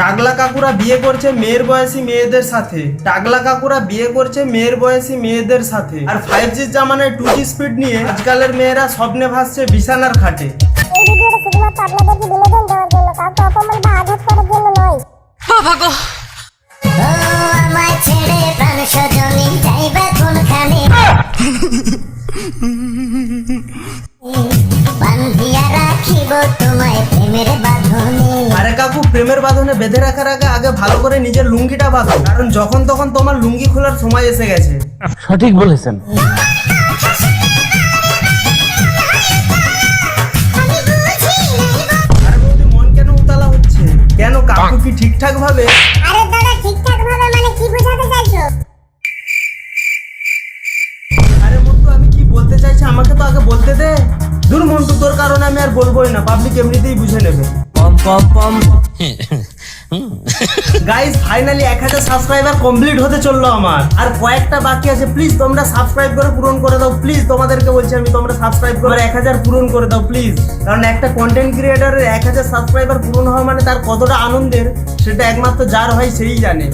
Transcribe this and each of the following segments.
টাগলা কাকুরা বিয়ে করছে মেয়ের বয়সী মেয়েদের সাথে। টাগলা কাকুরা বিয়ে করছে মেয়ের বয়সী মেয়েদের সাথে। আর ফাইভ জি জামানায় টু জি স্পিড নিয়ে আজকালের মেয়েরা স্বপ্নে ভাসছে বিছানার খাটে। এই ভিডিওটা শুধুমাত্র আপনাদেরকে বিনোদন দেওয়ার জন্য কাউকে অপমান বা আঘাত করার জন্য নয় আমায় ছেড়ে প্রাণ সজনী যাইবে কোনখানে বান্ধিয়া রাখিব তোমায় প্রেমের প্রেমের বাঁধনে বেঁধে রাখার আগে আগে ভালো করে নিজের লুঙ্গিটা বাঁধো। কারণ যখন তখন তোমার লুঙ্গি খোলার সময় এসে গেছে। সঠিক বলেছেন। আরে বৌদি মন কেন উতালা হচ্ছে? কেন কাকু কি ঠিকঠাক ভাবে আরে দাদা ঠিকঠাক ভাবে মানে কি বোঝাতে চাইছো? আরে মন্টু আমি কি বলতে চাইছি আমাকে তো আগে বলতে দে। দূর মন্টু তোর কারণে আমি আর বলবোই না। পাবলিক এমনিতেই বুঝে নেবে। পম পম পম গাইস ফাইনালি এক হাজার সাবস্ক্রাইবার কমপ্লিট হতে চলল আমার। আর কয়েকটা বাকি আছে। প্লিজ তোমরা সাবস্ক্রাইব করে পূরণ করে দাও। প্লিজ তোমাদেরকে বলছি আমি তোমরা সাবস্ক্রাইব করে এক হাজার পূরণ করে দাও প্লিজ কারণ একটা কন্টেন্ট ক্রিয়েটারের এক হাজার সাবস্ক্রাইবার পূরণ হওয়া মানে তার কতটা আনন্দের সেটা একমাত্র যার হয় সেই জানে।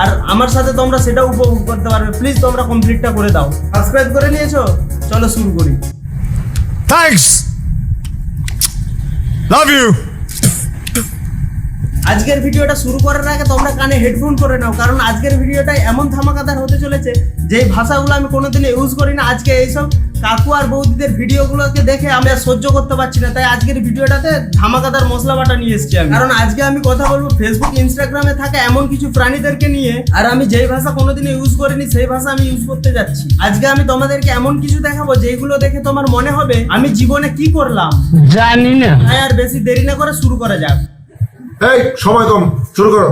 আর আমার সাথে তোমরা সেটা উপভোগ করতে পারবে। প্লিজ তোমরা কমপ্লিটটা করে দাও। সাবস্ক্রাইব করে নিয়েছো? চলো শুরু করি। Thanks. Love you. আজকের ভিডিওটা শুরু করার আগে তোমরা কানে হেডফোন করে নাও কারণ আজকের ভিডিওটা এমন ধামাকাদার হতে চলেছে যে ভাষাগুলো আমি কোনোদিন ইউজ করি না। আজকে এইসব কাকু আর বৌদিদের ভিডিওগুলোকে দেখে আমি আর সহ্য করতে পারছি না তাই আজকের ভিডিওটাতে ধামাকাদার মশলা বাটা নিয়ে এসেছি আমি। কারণ আজকে আমি কথা বলব ফেসবুক ইনস্টাগ্রামে থাকা এমন কিছু প্রাণীদেরকে নিয়ে আর আমি যেই ভাষা কোনোদিন ইউজ করিনি সেই ভাষা আমি ইউজ করতে যাচ্ছি। আজকে আমি তোমাদেরকে এমন কিছু দেখাবো যেগুলো দেখে তোমার মনে হবে আমি জীবনে কি করলাম। জানি না। তাই আর বেশি দেরি না করে শুরু করা যাক। এই সময় কম শুরু করো।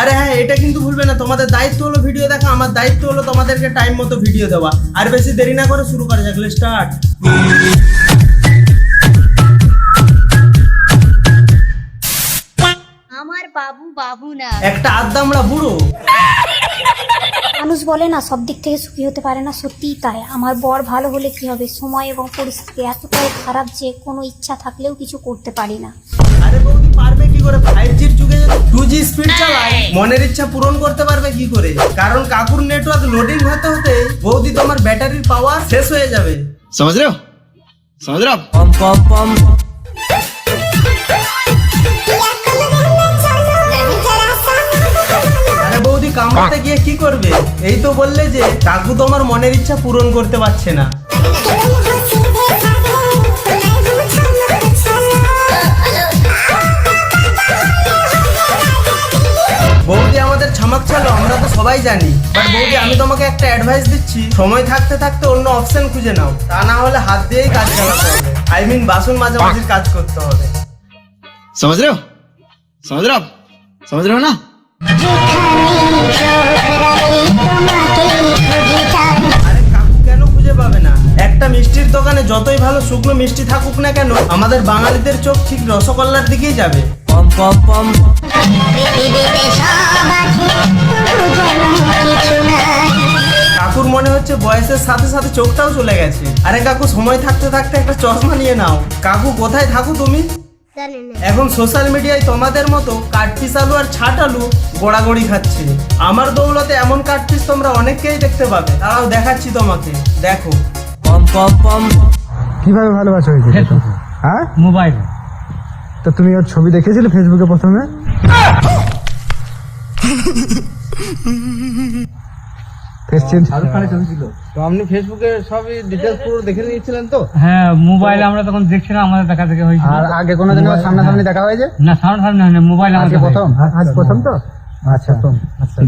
আরে হ্যাঁ এটা কিন্তু ভুলবে না। তোমাদের দায়িত্ব হলো ভিডিও দেখা আমার দায়িত্ব হলো তোমাদেরকে টাইম মতো ভিডিও দেওয়া। আর বেশি দেরি না করে শুরু করা যাক স্টার্ট আমার বাবু বাবু না। একটা আদ্দামড়া বুড়ো। মানুষ বলে না সব দিক থেকে সুখী হতে পারে না সত্যিই তাই। আমার বর ভালো হলে কি হবে? সময় এবং পরিস্থিতি এতটাই খারাপ যে কোনো ইচ্ছা থাকলেও কিছু করতে পারি না। আরে বৌদি পারবে করে ফাইভ জির যুগে যদি টু জি স্পিড চালায় মনের ইচ্ছা পূরণ করতে পারবে কি করে? কারণ কাকুর নেটওয়ার্ক লোডিং হতে হতে বৌদি তোমার ব্যাটারির পাওয়ার শেষ হয়ে যাবে। সমাজ সমাজ কামড়াতে গিয়ে কি করবে? এই তো বললে যে কাকু তোমার মনের ইচ্ছা পূরণ করতে পারছে না। চালো আমরা তো সবাই জানি বাট বৌদি আমি তোমাকে একটা অ্যাডভাইস দিচ্ছি সময় থাকতে থাকতে অন্য অপশন খুঁজে নাও তা না হলে হাত দিয়েই কাজ চালাতে হবে আই মিন বাসন মাঝামাঝি কাজ করতে হবে समझ रहे हो समझ रहे हो आप समझ रहे हो ना আরে কাকু কেন খুঁজে পাবে না একটা মিষ্টির দোকানে যতই ভালো শুকনো মিষ্টি থাকুক না কেন আমাদের বাঙালিদের চোখ ঠিক রসগোল্লার দিকেই যাবে পম পম পম কাকুর মনে হচ্ছে বয়সের সাথে সাথে চোখটাও চলে গেছে। আরে কাকু সময় থাকতে থাকতে একটা চশমা নিয়ে নাও। কাকু কোথায় থাকো তুমি? এখন সোশ্যাল মিডিয়ায় তোমাদের মতো কাঠপিস আলু আর ছাট আলু গোড়াগড়ি খাচ্ছে। আমার দৌলতে এমন কাঠপিস তোমরা অনেককেই দেখতে পাবে। তারাও দেখাচ্ছি তোমাকে। দেখো। পম পম পম কীভাবে ভালোবাসা হয়েছে হ্যাঁ? মোবাইল। তো তুমি ওর ছবি দেখেছিলে ফেসবুকে প্রথমে? তো আপনি ফেসবুকে সবই ডিটেলস পুরো দেখে নিয়েছিলেন তো? হ্যাঁ মোবাইল আমরা তখন দেখছিলাম আমাদের দেখা হয়েছিল। আর আগে কোনোদিন সামনাসামনি দেখা হয়েছে? না হয় মোবাইল আজকে প্রথম? আজ প্রথম তো? আচ্ছা আচ্ছা।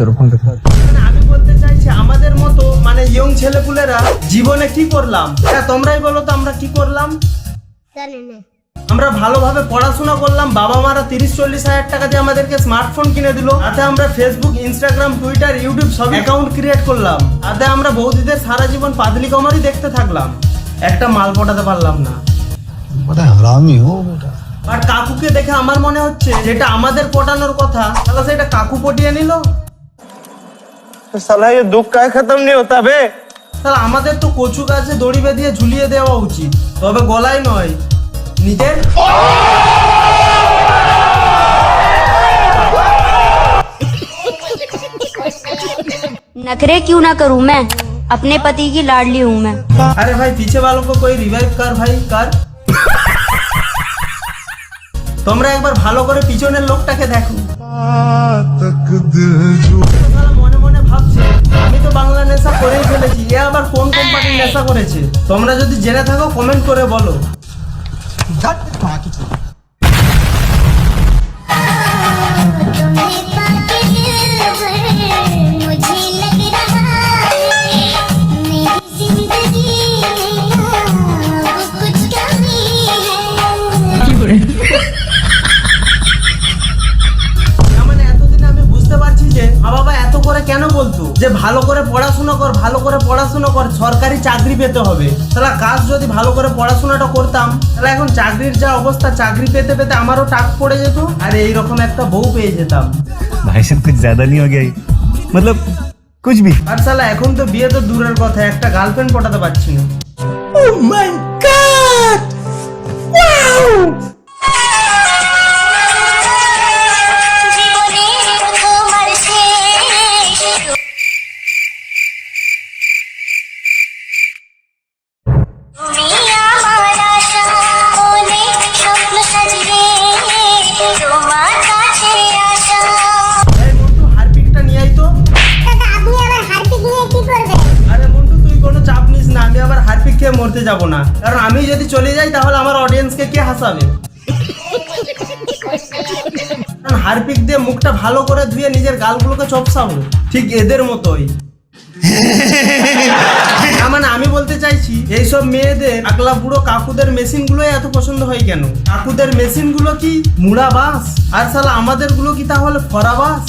মানে আমি বলতে চাইছি আমাদের মতো মানে ইয়ং ছেলেপুলেরা জীবনে কি করলাম? এটা তোমরাই বলো তো আমরা কি করলাম? জানি না। আমরা ভালোভাবে পড়াশোনা করলাম বাবা মারা তিরিশ চল্লিশ হাজার টাকা দিয়ে আমাদেরকে স্মার্টফোন কিনে দিল তাতে আমরা ফেসবুক ইনস্টাগ্রাম টুইটার ইউটিউব সব অ্যাকাউন্ট ক্রিয়েট করলাম তাতে আমরা বৌদিদের সারা জীবন পাদলি কমারই দেখতে থাকলাম একটা মাল পটাতে পারলাম না আর কাকুকে দেখে আমার মনে হচ্ছে যেটা আমাদের পটানোর কথা তাহলে সেটা কাকু পটিয়ে নিল সালা ये दुख का खत्म नहीं होता बे তাহলে আমাদের তো কচু গাছে দড়ি বেঁধিয়ে ঝুলিয়ে দেওয়া উচিত তবে গলায় নয় নিজের नखरे क्यों ना करूं मैं? अपने पति की लाडली हूं मैं। अरे भाई पीछे वालों को कोई रिवाइव कर ভাই কর তোমরা একবার ভালো করে পিছনের লোকটাকে দেখো মনে মনে ভাবছে আমি তো বাংলা নেশা করেই ফেলেছি এ আবার কোন কোম্পানির নেশা করেছে তোমরা যদি জেনে থাকো কমেন্ট করে বলো धट भाग की যে ভালো করে পড়াশুনো কর ভালো করে পড়াশুনো কর সরকারি চাকরি পেতে হবে। তাহলে কাজ যদি ভালো করে পড়াশোনাটা করতাম তাহলে এখন চাকরির যা অবস্থা চাকরি পেতে পেতে আমারও টাক পড়ে যেত আর এইরকম একটা বউ পেয়ে যেতাম। ভাই সব কিছু জ্যাদা নিয়ে গিয়ে মতলব কুছ ভি। আর সালা এখন তো বিয়ে তো দূরের কথা একটা গার্লফ্রেন্ড পটাতে পারছি না। ও মাই গড যাব না। কারণ আমি যদি চলে যাই, তাহলে আমার অডিয়েন্সকে কে হাসাবে? হারপিক দিয়ে মুখটা ভালো করে ধুয়ে নিজের গালগুলোকে চপসাবো। ঠিক এদের মতোই। মানে আমি বলতে চাইছি, এইসব মেয়েদের আকলা বুড়ো কাকুদের মেশিন গুলোই এত পছন্দ হয় কেন? কাকুদের মেশিনগুলো কি মুড়া বাস আর সালা আমাদেরগুলো কি তাহলে ফরা বাস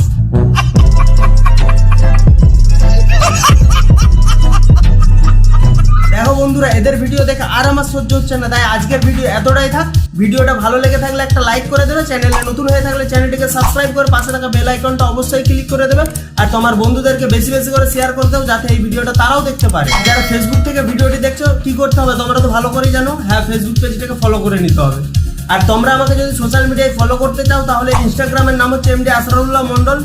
দেখো বন্ধুরা, এদের ভিডিও দেখে আর আমার সহ্য হচ্ছে না। তাই আজকের ভিডিও এতটাই থাক। ভিডিওটা ভালো লেগে থাকলে একটা লাইক করে দেবে। চ্যানেলে নতুন হয়ে থাকলে চ্যানেলটিকে সাবস্ক্রাইব করে পাশে থাকা বেল আইকনটা অবশ্যই ক্লিক করে দেবে। আর তোমার বন্ধুদেরকে বেশি বেশি করে শেয়ার করে দাও, যাতে এই ভিডিওটা তারাও দেখতে পারে। যারা ফেসবুক থেকে ভিডিওটি দেখছ, কি করতে হবে তোমরা তো ভালো করেই জানো। হ্যাঁ ফেসবুক পেজটাকে ফলো করে নিতে হবে। আর তোমরা আমাকে যদি সোশ্যাল মিডিয়ায় ফলো করতে চাও, তাহলে ইনস্টাগ্রামের নাম হচ্ছে এমডি আসরাউল্লাহ মন্ডল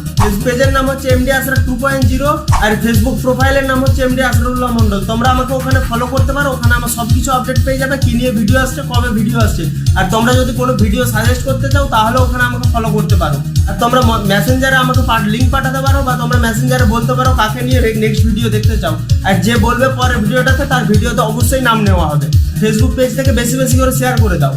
পেজের নাম হচ্ছে MD Asra two point zero আর ফেসবুক প্রোফাইলের নাম হচ্ছে এমডি আসরাউল্লাহ মন্ডল তোমরা আমাকে ওখানে ফলো করতে পারো, ওখানে আমার সব কিছু আপডেট পেয়ে যাবে, কি নিয়ে ভিডিও আসছে, কবে ভিডিও আসছে। আর তোমরা যদি কোনো ভিডিও সাজেস্ট করতে চাও, তাহলে ওখানে আমাকে ফলো করতে পারো। আর তোমরা মেসেঞ্জারে আমাকে লিঙ্ক পাঠাতে পারো বা তোমরা মেসেঞ্জারে বলতে পারো কাকে নিয়ে নেক্সট ভিডিও দেখতে চাও। আর যে বলবে পরের ভিডিওটাতে তার ভিডিওতে অবশ্যই নাম নেওয়া হবে। ফেসবুক পেজ থেকে বেশি বেশি করে শেয়ার করে দাও।